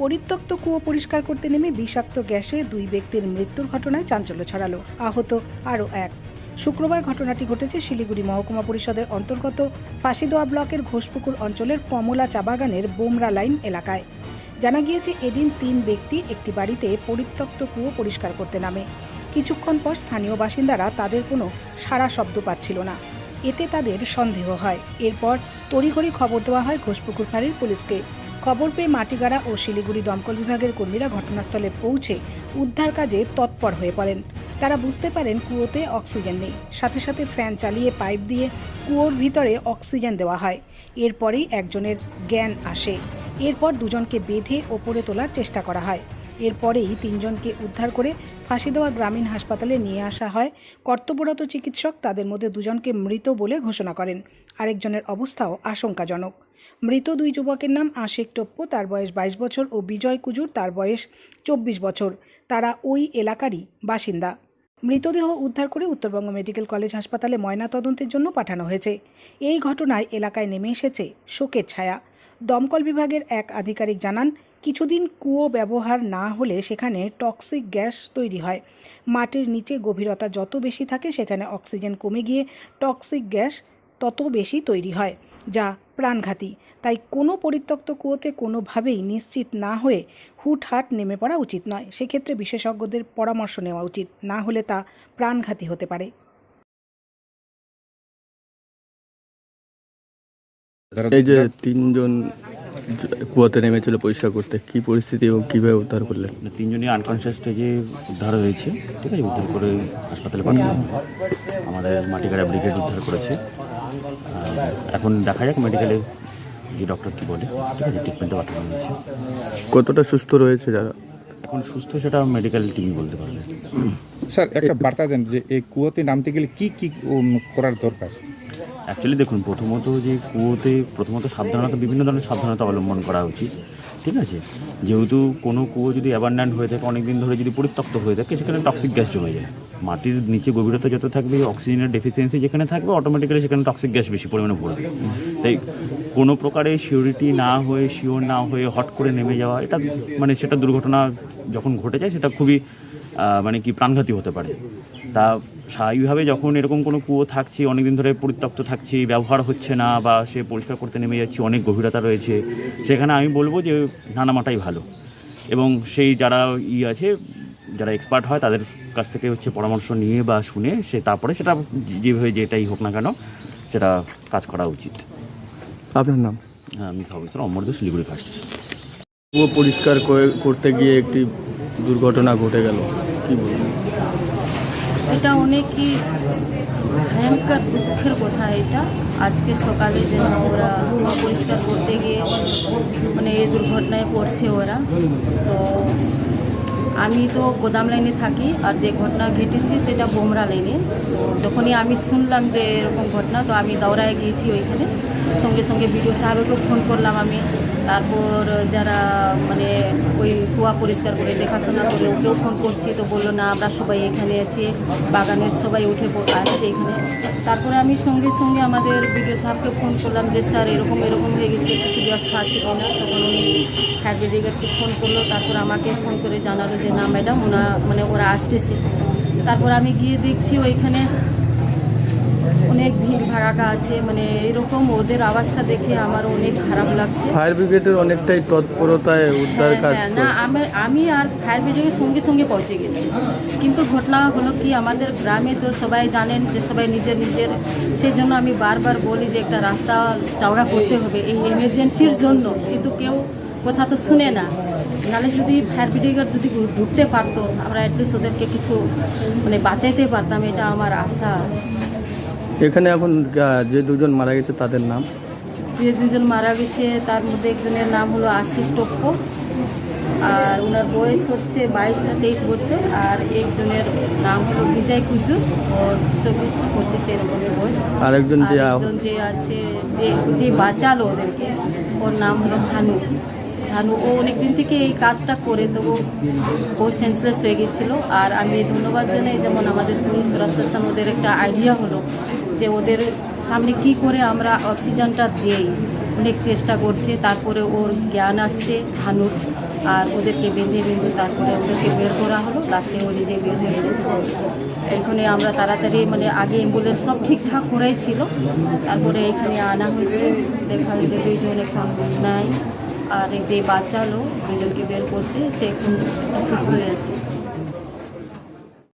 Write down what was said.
পরিত্যক্ত কুয়ো পরিষ্কার করতে নেমে বিষাক্ত গ্যাসে দুই ব্যক্তির মৃত্যুর ঘটনায় চাঞ্চল্য ছড়ালো। আহত আরও এক। শুক্রবার ঘটনাটি ঘটেছে শিলিগুড়ি মহকুমা পরিষদের অন্তর্গত ফাঁসিদোয়া ব্লকের ঘোষপুকুর অঞ্চলের কমলা চা বাগানের বোমরা লাইন এলাকায়। জানা গিয়েছে, এদিন তিন ব্যক্তি একটি বাড়িতে পরিত্যক্ত কুয়ো পরিষ্কার করতে নামে। কিছুক্ষণ পর স্থানীয় বাসিন্দারা তাদের কোনো সাড়া শব্দ পাচ্ছিল না। এতে তাদের সন্দেহ হয়। এরপর তড়িঘড়ি খবর দেওয়া হয় ঘোষপুকুর ফাঁড়ির পুলিশকে। খবর পেয়ে মাটিগাড়া ও শিলিগুড়ি দমকল বিভাগের কর্মীরা ঘটনাস্থলে পৌঁছে উদ্ধার কাজে তৎপর হয়ে পড়েন। তারা বুঝতে পারেন কুয়োতে অক্সিজেন নেই। সাথে সাথে ফ্যান চালিয়ে পাইপ দিয়ে কুয়োর ভিতরে অক্সিজেন দেওয়া হয়। এরপরেই একজনের জ্ঞান আসে। এরপর দুজনকে বেঁধে ওপরে তোলার চেষ্টা করা হয়। এরপরেই তিনজনকে উদ্ধার করে ফাঁসি দেওয়া গ্রামীণ হাসপাতালে নিয়ে আসা হয়। কর্তব্যরত চিকিৎসক তাদের মধ্যে দুজনকে মৃত বলে ঘোষণা করেন। আরেকজনের অবস্থাও আশঙ্কাজনক। মৃত দুই যুবকের নাম আশিক টপ্প, তার বয়স বাইশ বছর, ও বিজয় কুজুর, তার বয়স চব্বিশ বছর। তারা ওই এলাকারই বাসিন্দা। মৃতদেহ উদ্ধার করে উত্তরবঙ্গ মেডিকেল কলেজ হাসপাতালে ময়নাতদন্তের জন্য পাঠানো হয়েছে। এই ঘটনায় এলাকায় নেমে এসেছে শোকের ছায়া। দমকল বিভাগের এক আধিকারিক জানান, কিছুদিন কুয়ো ব্যবহার না হলে সেখানে টক্সিক গ্যাস তৈরি হয়। মাটির নিচে গভীরতা যত বেশি থাকে, সেখানে অক্সিজেন কমে গিয়ে টক্সিক গ্যাস তত বেশি তৈরি হয়, যা প্রাণঘাতী। তাই কোনো পরিত্যক্ত কুয়োতে কোনোভাবেই নিশ্চিত না হয়ে হুটহাট নেমে পড়া উচিত নয়। সেক্ষেত্রে বিশেষজ্ঞদের পরামর্শ নেওয়া উচিত না হলে তা প্রাণঘাতী হতে পারে। এই যে তিনজন কুয়াতে নেমেছিল পরিষ্কার করতে কি পরিস্থিতি এবং কীভাবে উদ্ধার করলেন? মানে তিনজনই আনকনসিয়াস স্টেজে উদ্ধার হয়েছে ঠিক আছে? উদ্ধার করে হাসপাতালে পাঠানো। আমাদের মাটিকাড়া ব্রিগেড উদ্ধার করেছে। এখন দেখা যাক মেডিকেলে যে ডক্টর কী বলে ঠিক আছে ট্রিটমেন্টে পাঠানো হয়েছে। কতটা সুস্থ রয়েছে যারা? এখন সুস্থ সেটা মেডিকেল টিমই বলতে পারবে। স্যার একটা বার্তা দেন যে এই কুয়োতে নামতে গেলে কি কি করার দরকার? অ্যাকচুয়ালি দেখুন প্রথমত যে কুয়োতে প্রথমত সাবধানতা বিভিন্ন ধরনের সাবধানতা অবলম্বন করা উচিত ঠিক আছে? যেহেতু কোনো কুয়ো যদি অ্যাবান্ডান্ট হয়ে থাকে অনেক দিন ধরে যদি পরিত্যক্ত হয়ে থাকে সেখানে টক্সিক গ্যাস জমে যায়। মাটির নিচে গভীরতা যত থাকবে অক্সিজেনের ডেফিসিয়েন্সি যেখানে থাকবে অটোমেটিক্যালি সেখানে টক্সিক গ্যাস বেশি পরিমাণে ভরবে। তাই কোনো প্রকারে সিওরিটি না হয়ে শিওর না হয়ে হট করে নেমে যাওয়া, এটা মানে সেটা দুর্ঘটনা যখন ঘটে যায়, সেটা খুবই মানে কি প্রাণঘাতী হতে পারে। তা স্বাভাবিকভাবে যখন এরকম কোনো কুয়ো থাকছে, অনেকদিন ধরে পরিত্যক্ত থাকছি, ব্যবহার হচ্ছে না বা সে পরিষ্কার করতে নেমে যাচ্ছে, অনেক গভীরতা রয়েছে, সেখানে আমি বলব যে নানা নানামাটাই ভালো। এবং সেই যারা ই আছে, যারা এক্সপার্ট হয়, তাদের কাছ থেকে হচ্ছে পরামর্শ নিয়ে বা শুনে সে তারপরে সেটা যেভাবে যেটাই হোক না কেন সেটা কাজ করা উচিত। আপনার নাম? হ্যাঁ আমি সর্বেশ্বর অমরদে শিলিগুড়ি ফার্স্ট কুয়ো পরিষ্কার করে- করতে গিয়ে একটি দুর্ঘটনা ঘটে গেল কি বলবেন? এটা অনেকই ভয়ঙ্কর দুঃখের কথা এটা। আজকে সকালে যেন ওরা কুয়া পরিষ্কার করতে গিয়ে মানে এই দুর্ঘটনায় পড়ছে ওরা। তো আমি তো গোদাম লাইনে থাকি আর যে ঘটনা ঘটেছে সেটা বোমরা লাইনে। যখনই আমি শুনলাম যে এরকম ঘটনা, তো আমি দৌড়ায় গিয়েছি ওইখানে। সঙ্গে সঙ্গে বিডিও সাহেবকেও ফোন করলাম আমি। তারপর যারা মানে ওই পরিষ্কার করে দেখাশোনা করে ওকেও ফোন করছি, তো বলল, না, আমরা সবাই এখানে আছি, বাগানের সবাই উঠে আসছে এখানে। তারপরে আমি সঙ্গে সঙ্গে আমাদের বিডিও সাহেবকে ফোন করলাম যে, স্যার, এরকম এরকম হয়ে গেছে, কিছু ব্যবস্থা আছে কি না? তখন উনি ফায়ার ফোন করল, তারপর আমাকে ফোন করে জানালো যে, না, ম্যাডাম, ওনা মানে ওরা আসতেছে। তারপর আমি গিয়ে দেখছি ওইখানে অনেক ভিড় ভাড়াটা আছে মানে এরকম ওদের অবস্থা দেখে আমার অনেক খারাপ লাগছে। ফায়ার ব্রিগেডের অনেকটাই তৎপরতায় উদ্ধার হ্যাঁ, কাজ হ্যাঁ, না আমি আমি আর ফায়ার ব্রিগেডের সঙ্গে সঙ্গে পৌঁছে গেছি। কিন্তু ঘটনা হলো কি আমাদের গ্রামে তো সবাই জানেন যে সবাই নিজের নিজের সেই জন্য আমি বারবার বলি যে একটা রাস্তা চওড়া করতে হবে এই এমার্জেন্সির জন্য। কিন্তু কেউ কথা তো শুনে না। নাহলে যদি ফায়ার ব্রিগেড যদি ঢুকতে পারতো আমরা অ্যাটলিস্ট ওদেরকে কিছু মানে বাঁচাইতে পারতাম এটা আমার আশা। এখানে এখন যে দুজন মারা গেছে তাদের নাম? যে দুজন মারা গেছে তার মধ্যে একজনের নাম হলো আসিফ টপ্প। আর ওনার বয়স হচ্ছে বাইশ না তেইশ বছর আর একজনের নাম হলো বিজয় কুচু ওর চব্বিশ পঁচিশ এরকমের বয়স। আরেকজন যে আর একজন যে আছে যে যে বাঁচালো ওদেরকে ওর নাম হলো ভানু ভানু ও অনেকদিন থেকে এই কাজটা করে তো ও ও সেন্সলেস হয়ে গেছিল। আর আমি ধন্যবাদ জানাই, যেমন আমাদের পুলিশ প্রশাসন ওদের একটা আইডিয়া হলো যে ওদের সামনে কি করে আমরা অক্সিজেনটা দিই। অনেক চেষ্টা করছে, তারপরে ওর জ্ঞান আসছে ধানুর, আর ওদেরকে বেঁধে বেঁধে তারপরে ওদেরকে বের করা হলো লাস্টে ও নিজে বের হয়েছে। এখানে আমরা তাড়াতাড়ি মানে আগে অ্যাম্বুলেন্স সব ঠিকঠাক করাই ছিল, তারপরে এখানে আনা হয়েছে। দেখা হয়েছে দুইজন এখন নাই। আর যে বাচ্চা লোক দুজনকে বের করছে সে এখন সুস্থ হয়ে আছে।